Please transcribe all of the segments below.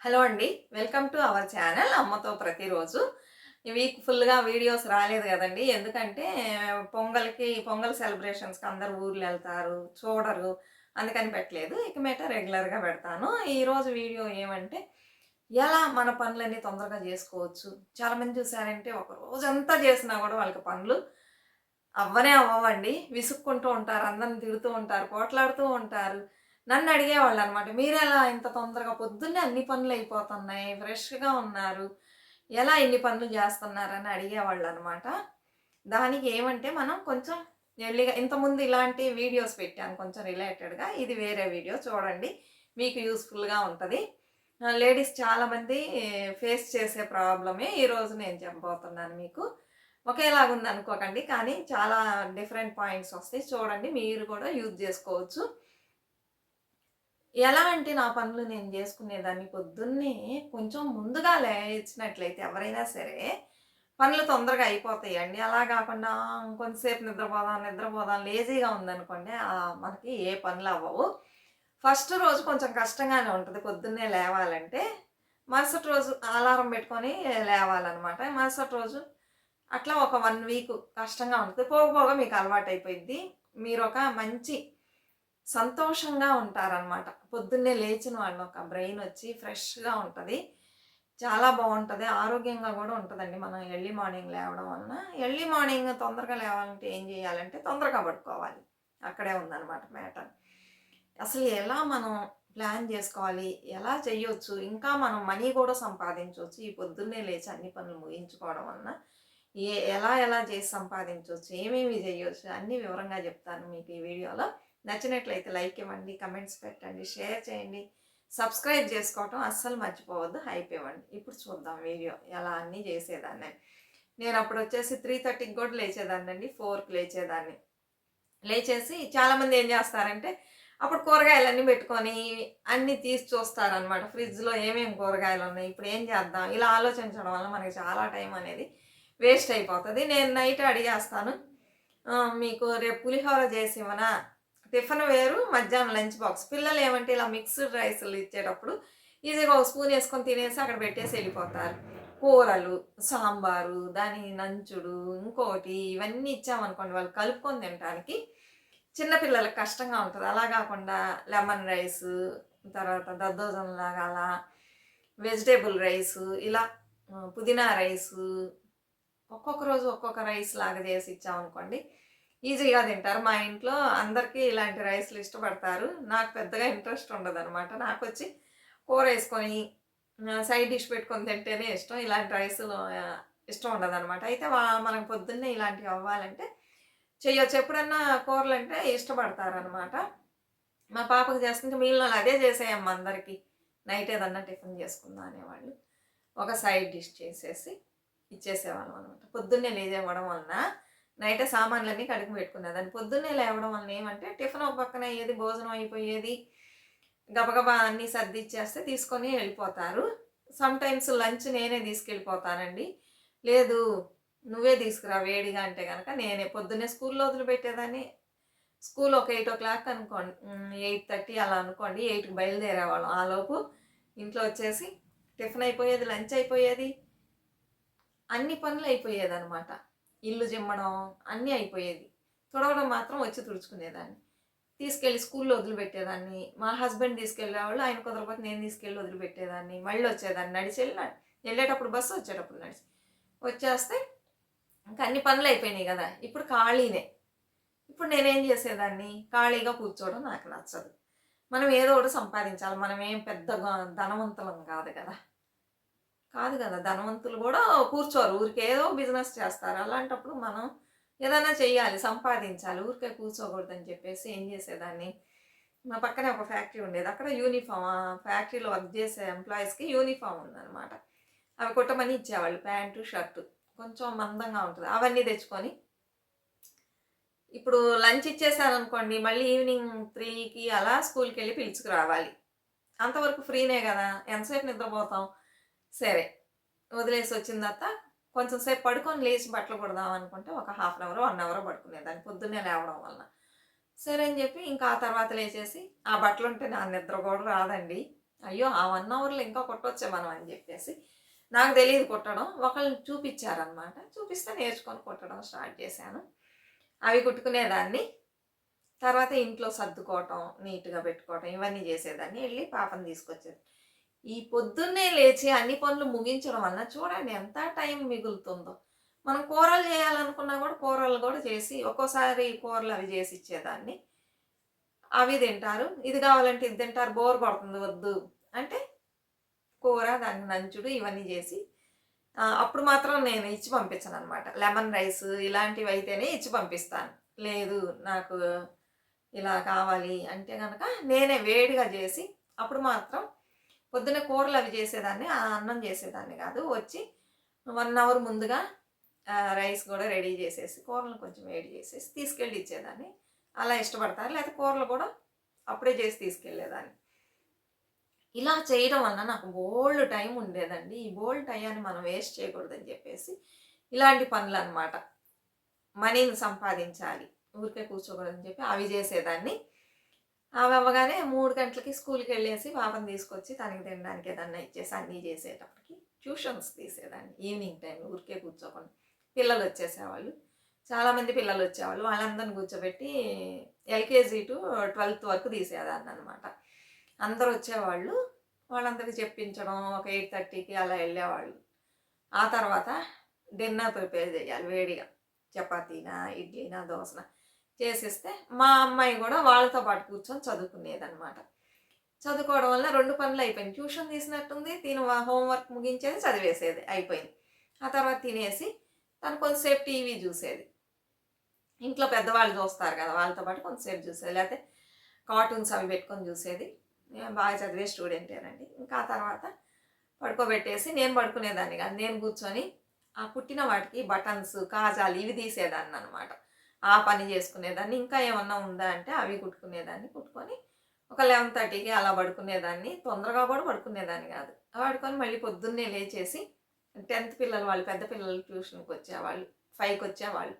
Hello అండి welcome to our channel అమ్మతో ప్రతిరోజు. ఈ వీక్ ఫుల్గా వీడియోస్ రాలేదు కదండి ఎందుకంటే పొంగల్కి పొంగల్ సెలబ్రేషన్స్కి అందరు ఊర్లు వెళ్తారు చూడరు అందుకని పెట్టలేదు. ఇక మీట రెగ్యులర్గా పెడతాను. ఈరోజు వీడియో ఏమంటే ఎలా మన పనులన్నీ తొందరగా చేసుకోవచ్చు? చాలామంది చూసారంటే ఒక రోజంతా చేసినా కూడా వాళ్ళకి పనులు అవ్వనే అవ్వవండి. విసుక్కుంటూ ఉంటారు అందరిని తిడుతూ ఉంటారు పోట్లాడుతూ ఉంటారు. నన్ను అడిగేవాళ్ళు అనమాట మీరు ఎలా ఇంత తొందరగా పొద్దున్నే అన్ని పనులు అయిపోతున్నాయి ఫ్రెష్గా ఉన్నారు ఎలా ఇన్ని పనులు చేస్తున్నారని అడిగేవాళ్ళు అనమాట దానికి ఏమంటే మనం కొంచెం ఎల్లిగా ఇంతకుముందు ఇలాంటి వీడియోస్ పెట్టాను కొంచెం రిలేటెడ్గా ఇది వేరే వీడియో చూడండి మీకు యూస్ఫుల్గా ఉంటుంది. లేడీస్ చాలామంది ఫేస్ చేసే ప్రాబ్లమే ఈరోజు నేను చెప్పబోతున్నాను మీకు. ఒకేలాగుంది అనుకోకండి కానీ చాలా డిఫరెంట్ పాయింట్స్ వస్తాయి చూడండి మీరు కూడా యూజ్ చేసుకోవచ్చు. ఎలా అంటే నా పనులు నేను చేసుకునేదాన్ని పొద్దున్నే కొంచెం ముందుగా లేచినట్లయితే ఎవరైనా సరే పనులు తొందరగా అయిపోతాయండి. అలా కాకుండా కొంతసేపు నిద్రపోదాం నిద్రపోదాం లేజీగా ఉందనుకోండి మనకి ఏ పనులు అవ్వవు. ఫస్ట్ రోజు కొంచెం కష్టంగానే ఉంటుంది. పొద్దున్నే లేవాలంటే మరుసటి రోజు అలారం పెట్టుకొని లేవాలన్నమాట. మరుసటి రోజు అట్లా ఒక వన్ వీక్ కష్టంగా ఉంటుంది. పోగపోగా మీకు అలవాటు అయిపోయింది మీరు ఒక మంచి సంతోషంగా ఉంటారనమాట పొద్దున్నే లేచిన వాళ్ళు ఒక బ్రెయిన్ వచ్చి ఫ్రెష్గా ఉంటుంది. చాలా బాగుంటుంది. ఆరోగ్యంగా కూడా ఉంటుందండి. మనం ఎర్లీ మార్నింగ్ లేవడం వలన ఎర్లీ మార్నింగ్ తొందరగా లేవాలంటే ఏం చేయాలంటే తొందరగా పడుకోవాలి. అక్కడే ఉందన్నమాట మ్యాటర్. అసలు ఎలా మనం ప్లాన్ చేసుకోవాలి? ఎలా చేయొచ్చు? ఇంకా మనం మనీ కూడా సంపాదించవచ్చు ఈ పొద్దున్నే లేచి అన్ని పనులు ముగించుకోవడం వలన ఏ ఎలా ఎలా చేసి సంపాదించవచ్చు ఏమేమి చేయొచ్చు? అన్ని వివరంగా చెప్తాను మీకు ఈ వీడియోలో. నచ్చినట్లయితే లైక్ ఇవ్వండి కమెంట్స్ పెట్టండి షేర్ చేయండి. సబ్స్క్రైబ్ చేసుకోవటం అస్సలు మర్చిపోవద్దు హైప్ ఇవ్వండి. ఇప్పుడు చూద్దాం వీడియో ఎలా అన్నీ చేసేదాన్ని. నేను అప్పుడు వచ్చేసి త్రీ థర్టీకి కూడా లేచేదాన్ని అండి ఫోర్కి లేచేదాన్ని. లేచేసి చాలామంది ఏం చేస్తారంటే అప్పుడు కూరగాయలన్నీ పెట్టుకొని అన్నీ తీసి చూస్తారనమాట ఫ్రిడ్జ్లో ఏమేమి కూరగాయలు ఉన్నాయి ఇప్పుడు ఏం చేద్దాం? ఇలా ఆలోచించడం వల్ల మనకి చాలా టైం అనేది వేస్ట్ అయిపోతుంది. నేను నైట్ అడిగేస్తాను మీకు రేపు పులిహోర చేసి ఇవ్వనా? టిఫిన్ వేరు మధ్యాహ్నం లంచ్ బాక్స్. పిల్లలు ఏమంటే ఇలా మిక్స్డ్ రైస్లు ఇచ్చేటప్పుడు ఈజీగా ఒక స్పూన్ వేసుకొని తినేసి అక్కడ పెట్టేసి వెళ్ళిపోతారు. కూరలు సాంబారు దాని నంచుడు ఇంకోటి ఇవన్నీ ఇచ్చామనుకోండి వాళ్ళు కలుపుకొని తినడానికి చిన్నపిల్లలకు కష్టంగా ఉంటుంది. అలా కాకుండా లెమన్ రైస్ తర్వాత దద్దోజనం లాగా అలా వెజిటేబుల్ రైస్ ఇలా పుదీనా రైస్ ఒక్కొక్క రోజు ఒక్కొక్క రైస్ లాగా చేసి ఇచ్చామనుకోండి ఈజీగా తింటారు. మా ఇంట్లో అందరికీ ఇలాంటి రైస్లు ఇష్టపడతారు. నాకు పెద్దగా ఇంట్రెస్ట్ ఉండదు అనమాట నాకు వచ్చి కూర వేసుకొని సైడ్ డిష్ పెట్టుకొని తింటేనే ఇష్టం. ఇలాంటి రైస్లు ఇష్టం ఉండదు అనమాట అయితే మనకు పొద్దున్నే ఇలాంటివి అవ్వాలంటే చేయొచ్చు ఎప్పుడన్నా కూరలు అంటే ఇష్టపడతారనమాట మా పాపకు చేస్తుంటే మిగిలిన అదే చేసేయమ్మ అందరికీ. నైట్ ఏదన్నా టిఫిన్ చేసుకుందాం అనేవాళ్ళు. ఒక సైడ్ డిష్ చేసేసి ఇచ్చేసేవాళ్ళం అనమాట పొద్దున్నే లేదేవ్వడం వలన నైట్ సామాన్లన్నీ కడుగు పెట్టుకున్నా. దాన్ని పొద్దున్నే లేవడం వలన ఏమంటే టిఫిన్ ఒక పక్కన అయ్యేది భోజనం అయిపోయేది గబగబా అన్నీ సర్దిచ్చేస్తే తీసుకొని వెళ్ళిపోతారు. సమ్ టైమ్స్ లంచ్ నేనే తీసుకెళ్ళిపోతానండి. లేదు నువ్వే తీసుకురా వేడిగా అంటే కనుక నేనే. పొద్దున్నే స్కూల్లో వదిలిపెట్టేదాన్ని. స్కూల్ ఒక ఎయిట్ ఓ క్లాక్ అనుకోండి. ఎయిట్ థర్టీ అలా అనుకోండి. ఎయిట్కి బయలుదేరేవాళ్ళం. ఆలోపు ఇంట్లో వచ్చేసి టిఫిన్ అయిపోయేది లంచ్ అయిపోయేది. అన్ని పనులు అయిపోయేది అనమాట ఇల్లు జిమ్మడం అన్నీ అయిపోయేది. తుడవడం మాత్రం వచ్చి తుడుచుకునేదాన్ని. తీసుకెళ్ళి స్కూల్లో వదిలిపెట్టేదాన్ని. మా హస్బెండ్ తీసుకెళ్ళేవాళ్ళు ఆయన కుదరపోతే నేను తీసుకెళ్ళి వదిలిపెట్టేదాన్ని. మళ్ళీ వచ్చేదాన్ని. నడిచి వెళ్ళి వెళ్ళేటప్పుడు బస్సు వచ్చేటప్పుడు నడిచి. వచ్చేస్తే ఇంకా అన్ని పనులు అయిపోయినాయి కదా. ఇప్పుడు ఖాళీనే. ఇప్పుడు నేనేం చేసేదాన్ని? ఖాళీగా కూర్చోవడం నాకు నచ్చదు. మనం ఏదో ఒకటి సంపాదించాలి. మనం ఏం పెద్ద ధనవంతులం కాదు కదా. కాదు కదా ధనవంతులు కూడా కూర్చోరు. ఊరికే ఏదో బిజినెస్ చేస్తారు. అలాంటప్పుడు మనం ఏదైనా చేయాలి సంపాదించాలి. ఊరికే కూర్చోకూడదని చెప్పేసి ఏం చేసేదాన్ని? మా పక్కనే ఒక ఫ్యాక్టరీ ఉండేది. అక్కడ యూనిఫామ్ ఆ ఫ్యాక్టరీలో వర్క్ చేసే ఎంప్లాయీస్కి యూనిఫామ్ ఉందన్నమాట. అవి కుట్టమని ఇచ్చేవాళ్ళు. Pant shirt. కొంచెం మందంగా ఉంటుంది. అవన్నీ తెచ్చుకొని ఇప్పుడు లంచ్ ఇచ్చేసారనుకోండి మళ్ళీ ఈవినింగ్ త్రీకి అలా స్కూల్కి వెళ్ళి పిలుచుకురావాలి. అంతవరకు ఫ్రీనే కదా. ఎంతసేపు నిద్రపోతాం? సరే వదిలేసి వచ్చిన తర్వాత కొంచెం సేపు పడుకొని లేచి బట్టలు కొడదాం అనుకుంటే ఒక half an hour one hour పడుకునేదాన్ని పొద్దున్నే లేవడం వలన. సరే అని చెప్పి ఇంకా ఆ తర్వాత లేచేసి ఆ బట్టలు ఉంటే నా నిద్ర కూడా రాదండి. అయ్యో ఆ వన్ అవర్లో ఇంకా కొట్టొచ్చే మనం అని చెప్పేసి నాకు తెలియదు కుట్టడం. ఒకళ్ళని చూపించారనమాట. చూపిస్తే నేర్చుకొని కుట్టడం స్టార్ట్ చేశాను. అవి కుట్టుకునేదాన్ని. తర్వాత ఇంట్లో సర్దుకోవటం నీట్గా పెట్టుకోవటం ఇవన్నీ చేసేదాన్ని. వెళ్ళి పాపని తీసుకొచ్చేది. ఈ పొద్దున్నే లేచి అన్ని పనులు ముగించడం వల్ల చూడండి ఎంత టైం మిగులుతుందో. మనం కూరలు చేయాలనుకున్నా కూడా కూరలు కూడా చేసి ఒక్కోసారి కూరలు అవి చేసి ఇచ్చేదాన్ని. అవి తింటారు. ఇది కావాలంటే ఇది తింటారు. బోర్ పడుతుంది వద్దు. అంటే కూర దాన్ని నంచుడు ఇవన్నీ చేసి అప్పుడు మాత్రం నేను ఇచ్చి పంపించను అనమాట లెమన్ రైస్ ఇలాంటివి అయితేనే ఇచ్చి పంపిస్తాను. లేదు నాకు ఇలా కావాలి అంటే కనుక నేనే వేడిగా చేసి అప్పుడు మాత్రం పొద్దున కూరలు అవి చేసేదాన్ని ఆ అన్నం చేసేదాన్ని కాదు. వచ్చి వన్ అవర్ ముందుగా రైస్ కూడా రెడీ చేసేసి కూరలు కొంచెం వేడి చేసేసి తీసుకెళ్ళి ఇచ్చేదాన్ని. అలా ఇష్టపడతారు. లేకపోతే కూరలు కూడా అప్పుడే చేసి తీసుకెళ్ళేదాన్ని. ఇలా చేయడం వల్ల నాకు బోల్డ్ టైం ఉండేదండి. ఈ బోల్డ్ టైంని మనం వేస్ట్ చేయకూడదని చెప్పేసి ఇలాంటి పనులు అనమాట మనీని సంపాదించాలి. ఊరికే కూర్చోకూడదని చెప్పి అవి చేసేదాన్ని. ఆమె అవ్వగానే మూడు గంటలకి స్కూల్కి వెళ్ళేసి పాపని తీసుకొచ్చి తనకి తినడానికి ఏదన్నా ఇచ్చేసి అన్నీ చేసేటప్పటికి ట్యూషన్స్ తీసేదాన్ని. ఈవినింగ్ టైం ఊరికే కూర్చోకుండా. పిల్లలు వచ్చేసేవాళ్ళు. చాలామంది పిల్లలు వచ్చేవాళ్ళు. వాళ్ళందరిని కూర్చోబెట్టి ఎల్కేజీ టు ట్వెల్త్ వరకు తీసేదాన్ని అనమాట అందరు వచ్చేవాళ్ళు. వాళ్ళందరికీ చెప్పించడం ఒక ఎయిట్ థర్టీకి అలా వెళ్ళేవాళ్ళు. ఆ తర్వాత డిన్నర్ ప్రిపేర్ చేయాలి వేడిగా. చపాతీనా ఇడ్లీనా దోశనా చేసేస్తే మా అమ్మాయి కూడా వాళ్ళతో పాటు కూర్చొని చదువుకునేదనమాట చదువుకోవడం వల్ల రెండు పనులు అయిపోయింది ట్యూషన్ తీసినట్టుంది తిను హోంవర్క్ ముగించేది చదివేసేది అయిపోయింది. ఆ తర్వాత తినేసి తను కొంతసేపు టీవీ చూసేది. ఇంట్లో పెద్దవాళ్ళు చూస్తారు కదా వాళ్ళతో పాటు కొంతసేపు చూసేది. లేకపోతే కార్టూన్స్ అవి పెట్టుకొని చూసేది. నేను బాగా చదివే స్టూడెంటేనండి ఇంకా ఆ తర్వాత పడుకోబెట్టేసి నేను పడుకునేదాన్ని కాదు. నేను కూర్చొని ఆ పుట్టిన వాటికి బటన్స్ కాజాలు ఇవి తీసేదాన్ని అనమాట ఆ పని చేసుకునేదాన్ని. ఇంకా ఏమన్నా ఉందా అంటే అవి కుట్టుకునేదాన్ని. కుట్టుకొని ఒక లెవెన్ థర్టీకి అలా పడుకునేదాన్ని. తొందరగా కూడా పడుకునేదాన్ని కాదు. పడుకొని మళ్ళీ పొద్దున్నే లేచేసి టెన్త్ పిల్లలు వాళ్ళు పెద్ద పిల్లలు ట్యూషన్కి వచ్చేవాళ్ళు ఫైవ్కి వచ్చేవాళ్ళు.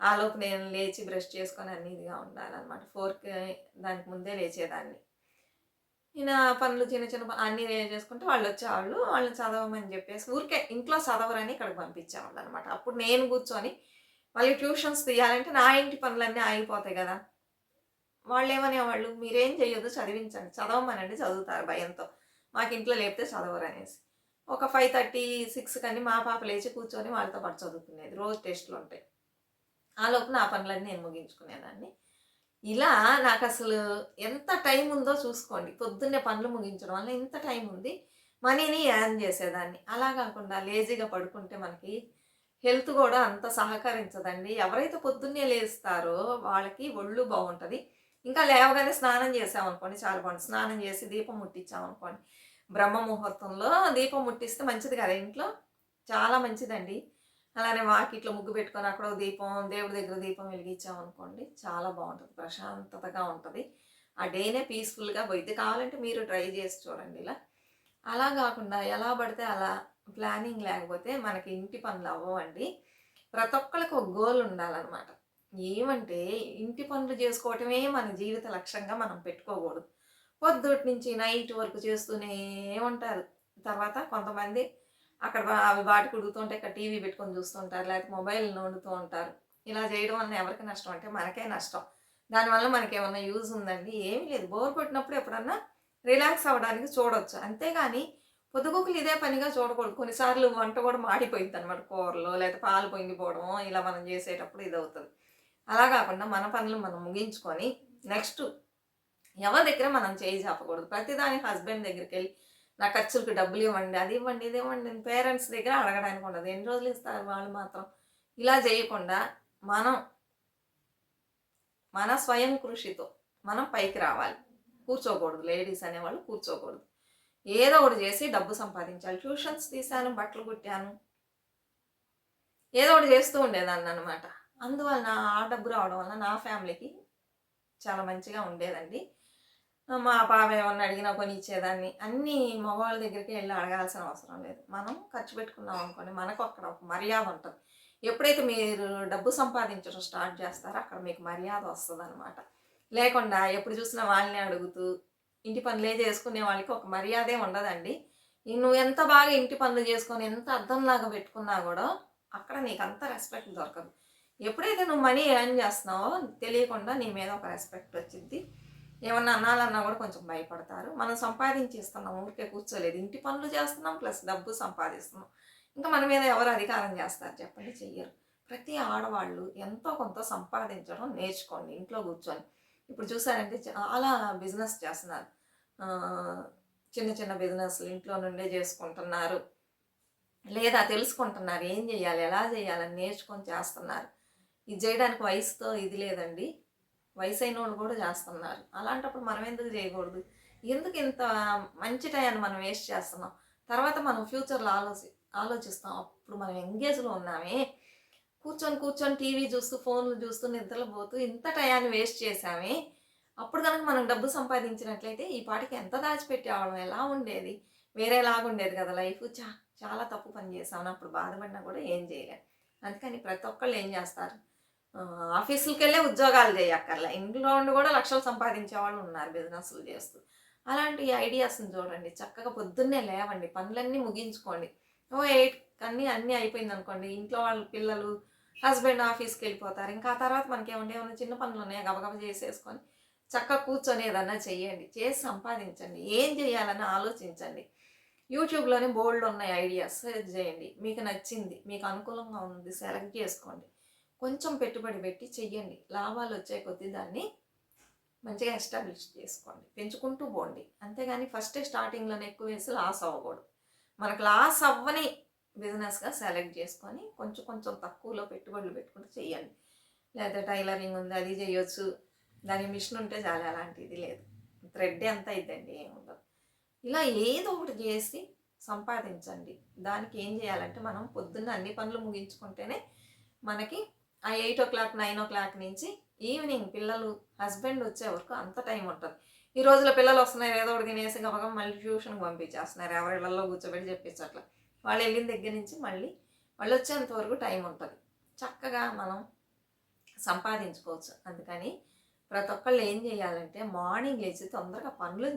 ఆ లోపు నేను లేచి బ్రష్ చేసుకొని అన్ని ఇదిగా ఉండాలన్నమాట. ఫోర్కి దానికి ముందే లేచేదాన్ని. ఈయన పనులు చిన్న చిన్న అన్ని అన్నీ చేసుకుంటే వాళ్ళు వచ్చేవాళ్ళు. వాళ్ళని చదవమని చెప్పేసి ఊరికే ఇంట్లో చదవరని ఇక్కడికి పంపించేవాళ్ళు అనమాట అప్పుడు నేను కూర్చొని మళ్ళీ ట్యూషన్స్ తీయాలంటే నా ఇంటి పనులన్నీ ఆగిపోతాయి కదా. వాళ్ళు ఏమనేవాళ్ళు మీరేం చేయొద్దు చదివించండి. చదవమనండి చదువుతారు భయంతో. మాకు ఇంట్లో లేపితే చదవరు అనేసి. ఒక ఫైవ్ థర్టీ సిక్స్ కానీ మా పాప లేచి కూర్చొని వాళ్ళతో పాటు చదువుకునేది. రోజు టెస్ట్లు ఉంటాయి. ఆ లోపు నా పనులన్నీ నేను ముగించుకునేదాన్ని. ఇలా నాకు అసలు ఎంత టైం ఉందో చూసుకోండి. పొద్దున్నే పనులు ముగించడం వల్ల ఇంత టైం ఉంది. మనీని యాన్ చేసేదాన్ని. అలా కాకుండా లేజీగా పడుకుంటే మనకి హెల్త్ కూడా అంత సహకరించదండి. ఎవరైతే పొద్దున్నే లేస్తారో వాళ్ళకి ఒళ్ళు బాగుంటుంది. ఇంకా లేవగానే స్నానం చేసామనుకోండి చాలా బాగుంటుంది స్నానం చేసి దీపం ముట్టించామనుకోండి బ్రహ్మ ముహూర్తంలో దీపం ముట్టిస్తే మంచిది కదా? ఇంట్లో చాలా మంచిదండి. అలానే వాకిట్లో ముగ్గు పెట్టుకొని అక్కడ దీపం దేవుడి దగ్గర దీపం వెలిగించామనుకోండి చాలా బాగుంటుంది. ప్రశాంతతగా ఉంటుంది. ఆ డేనే పీస్ఫుల్గా పోయిద్ది. కావాలంటే మీరు ట్రై చేసి చూడండి ఇలా. అలా కాకుండా ఎలా పడితే అలా ప్లానింగ్ లేకపోతే మనకి ఇంటి పనులు అవ్వవండి. ప్రతి ఒక్కరికి ఒక గోల్ ఉండాలన్నమాట. ఏమంటే ఇంటి పనులు చేసుకోవటమే మన జీవిత లక్ష్యంగా మనం పెట్టుకోకూడదు. పొద్దుటి నుంచి నైట్ వరకు చేస్తూనే ఉంటారు. తర్వాత కొంతమంది అక్కడ అవి వాటికి ఉడుకుతుంటే ఇక్కడ టీవీ పెట్టుకొని చూస్తుంటారు లేకపోతే మొబైల్ వండుతూ ఉంటారు. ఇలా చేయడం వల్ల ఎవరికి నష్టం అంటే మనకే నష్టం. దానివల్ల మనకి ఏమన్నా యూజ్ ఉందండి? ఏమీ లేదు. బోర్ కొట్టినప్పుడు ఎప్పుడన్నా రిలాక్స్ అవ్వడానికి చూడవచ్చు అంతేగాని పొద్దుగోకులు ఇదే పనిగా చూడకూడదు. కొన్నిసార్లు వంట కూడా మాడిపోయింది అనమాట కూరలో లేకపోతే పాలు పొంగిపోవడం ఇలా మనం చేసేటప్పుడు ఇది అవుతుంది అలా కాకుండా మన పనులు మనం ముగించుకొని నెక్స్ట్ ఎవరి దగ్గర మనం చేయి చెప్పకూడదు ప్రతిదాని హస్బెండ్ దగ్గరికి వెళ్ళి నా ఖర్చులకు డబ్బులు ఇవ్వండి అది ఇవ్వండి ఇది ఇవ్వండి పేరెంట్స్ దగ్గర అడగడానికి ఉండదు. ఎన్ని రోజులు ఇస్తారు వాళ్ళు మాత్రం? ఇలా చేయకుండా మనం మన స్వయం కృషితో మనం పైకి రావాలి. కూర్చోకూడదు. లేడీస్ అనేవాళ్ళు కూర్చోకూడదు. ఏదో ఒకటి చేసి డబ్బు సంపాదించాలి. ట్యూషన్స్ తీశాను బట్టలు కుట్టాను. ఏదో ఒకటి చేస్తూ ఉండేదాన్ని అనమాట అందువలన ఆ డబ్బు రావడం వల్ల నా ఫ్యామిలీకి చాలా మంచిగా ఉండేదండి. మా పాప ఏమన్నా అడిగినా కొని ఇచ్చేదాన్ని అన్నీ మగవాళ్ళ దగ్గరికి వెళ్ళి అడగాల్సిన అవసరం లేదు. మనం ఖర్చు పెట్టుకున్నాం అనుకోండి మనకు అక్కడ ఒక మర్యాద ఉంటుంది. ఎప్పుడైతే మీరు డబ్బు సంపాదించడం స్టార్ట్ చేస్తారో అక్కడ మీకు మర్యాద వస్తుంది అనమాట లేకుండా ఎప్పుడు చూసినా వాళ్ళని అడుగుతూ ఇంటి పనులే చేసుకునే వాళ్ళకి ఒక మర్యాదే ఉండదండి. నువ్వు ఎంత బాగా ఇంటి పనులు చేసుకొని ఎంత అర్థంలాగా పెట్టుకున్నా కూడా అక్కడ నీకు అంత రెస్పెక్ట్ దొరకదు. ఎప్పుడైతే నువ్వు మనీ ఎర్న్ చేస్తున్నావో తెలియకుండా నీ మీద ఒక రెస్పెక్ట్ వచ్చింది ఏమన్నా అనాలన్నా కూడా కొంచెం భయపడతారు. మనం సంపాదించి ఇస్తున్నాం ఊరికే కూర్చోలేదు. ఇంటి పనులు చేస్తున్నాం ప్లస్ డబ్బు సంపాదిస్తున్నాం. ఇంకా మన మీద ఎవరు అధికారం చేస్తారు చెప్పండి చెయ్యరు. ప్రతి ఆడవాళ్ళు ఎంతో కొంత సంపాదించడం నేర్చుకోండి ఇంట్లో కూర్చొని. ఇప్పుడు చూసారంటే చాలా బిజినెస్ చేస్తున్నారు. చిన్న చిన్న బిజినెస్లు ఇంట్లో నుండే చేసుకుంటున్నారు. లేదా తెలుసుకుంటున్నారు ఏం చేయాలి ఎలా చేయాలని నేర్చుకొని చేస్తున్నారు. ఇది చేయడానికి వయసుతో ఇది లేదండి. వయసు అయిన వాళ్ళు కూడా చేస్తున్నారు. అలాంటప్పుడు మనం ఎందుకు చేయకూడదు? ఎందుకు ఇంత మంచి టైంని మనం వేస్ట్ చేస్తున్నాం? తర్వాత మనం ఫ్యూచర్లో ఆలోచి ఆలోచిస్తాం. అప్పుడు మనం ఎంగేజ్లో ఉన్నామే. కూర్చొని కూర్చొని టీవీ చూస్తూ ఫోన్లు చూస్తూ నిద్రలు పోతూ ఇంత టయాన్ని వేస్ట్ చేసామే అప్పుడు కనుక మనం డబ్బు సంపాదించినట్లయితే ఈ పాటికి ఎంత దాచిపెట్టేవాళ్ళం ఎలా ఉండేది? వేరేలాగా ఉండేది కదా లైఫ్. చా చాలా తప్పు పని చేసామని అప్పుడు బాధపడినా కూడా ఏం చేయలేదు అందుకని ప్రతి ఒక్కళ్ళు ఏం చేస్తారు? ఆఫీసులకి వెళ్ళే ఉద్యోగాలు చేయక్కర్లే. ఇంట్లో ఉండి కూడా లక్షలు సంపాదించే వాళ్ళు ఉన్నారు బిజినెస్లు చేస్తూ. అలాంటి ఐడియాస్ని చూడండి. చక్కగా పొద్దున్నే లేవండి. పనులన్నీ ముగించుకోండి. ఓ ఎయిట్ అన్నీ అన్నీ అయిపోయింది అనుకోండి. ఇంట్లో వాళ్ళ పిల్లలు హస్బెండ్ ఆఫీస్కి వెళ్ళిపోతారు. ఇంకా ఆ తర్వాత మనకి ఏమంటే ఏమైనా చిన్న పనులు ఉన్నాయో? గబగబ చేసేసుకొని చక్కగా కూర్చొని ఏదన్నా చేయండి చేసి సంపాదించండి ఏం చేయాలని ఆలోచించండి. యూట్యూబ్లోనే బోల్డ్ ఉన్నాయి ఐడియాస్ సెర్చ్ చేయండి. మీకు నచ్చింది మీకు అనుకూలంగా ఉంది సెలెక్ట్ చేసుకోండి. కొంచెం పెట్టుబడి పెట్టి చెయ్యండి. లాభాలు వచ్చే కొద్దీ దాన్ని మంచిగా ఎస్టాబ్లిష్ చేసుకోండి. పెంచుకుంటూ పోండి. అంతేగాని ఫస్ట్ స్టార్టింగ్లోనే ఎక్కువ వేసి లాస్ అవ్వకూడదు. మనకు లాస్ అవ్వని బిజినెస్గా సెలెక్ట్ చేసుకొని కొంచెం కొంచెం తక్కువలో పెట్టుబడులు పెట్టుకుంటూ చేయండి లేదా టైలరింగ్ ఉంది అది చేయొచ్చు. దాని మిషన్ ఉంటే చాలా అలాంటిది లేదు. థ్రెడ్ ఎంత అయిద్దండి ఏముండదు ఇలా ఏదో ఒకటి చేసి సంపాదించండి. దానికి ఏం చేయాలంటే మనం పొద్దున్న అన్ని పనులు ముగించుకుంటేనే మనకి ఆ eight o'clock nine o'clock నుంచి ఈవినింగ్ పిల్లలు హస్బెండ్ వచ్చే వరకు అంత టైం ఉంటుంది. ఈ రోజులో పిల్లలు వస్తున్నారు ఏదో ఒకటి తినేసి గబగం మళ్ళీ ట్యూషన్కి పంపించేస్తున్నారు ఎవరిళ్ళల్లో కూర్చోబెట్టి చెప్పించట్ల వాళ్ళు వెళ్ళిన దగ్గర నుంచి మళ్ళీ వాళ్ళు వచ్చేంత వరకు టైం ఉంటుంది. చక్కగా మనం సంపాదించుకోవచ్చు. అందుకని ప్రతి ఒక్కళ్ళు ఏం చేయాలంటే మార్నింగ్ లేచి తొందరగా పనులు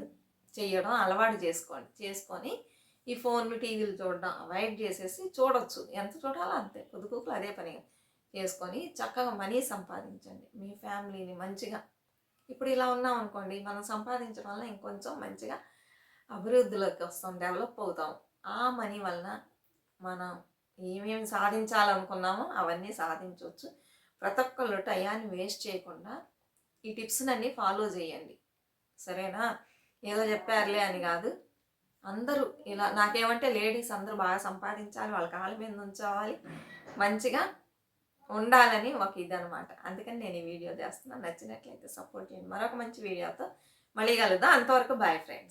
చేయడం అలవాటు చేసుకోండి. చేసుకొని ఈ ఫోన్లు టీవీలు చూడడం అవాయిడ్ చేసేసి చూడొచ్చు. ఎంత చూడాలో అంతే. పొదుపులు అదే పని చేసుకొని చక్కగా మనీ సంపాదించండి. మీ ఫ్యామిలీని మంచిగా. ఇప్పుడు ఇలా ఉన్నాం అనుకోండి మనం సంపాదించడం వల్ల ఇంకొంచెం మంచిగా అభివృద్ధిలోకి వస్తాం డెవలప్ అవుతాం. ఆ మనీ వలన మనం ఏమేమి సాధించాలనుకున్నామో అవన్నీ సాధించవచ్చు. ప్రతి ఒక్కళ్ళు టయాన్ని వేస్ట్ చేయకుండా ఈ టిప్స్నన్నీ ఫాలో చేయండి. సరేనా? ఏదో చెప్పారులే అని కాదు. అందరూ ఇలా నాకేమంటే లేడీస్ అందరూ బాగా సంపాదించాలి వాళ్ళ కాళ్ళ మీద ఉంచోవాలి మంచిగా ఉండాలని ఒక ఇదనమాట అందుకని నేను ఈ వీడియో చేస్తున్నాను. నచ్చినట్లయితే సపోర్ట్ చేయండి. మరొక మంచి వీడియోతో మళ్ళీ కలుద్దాం. అంతవరకు బాయ్ ఫ్రెండ్స్.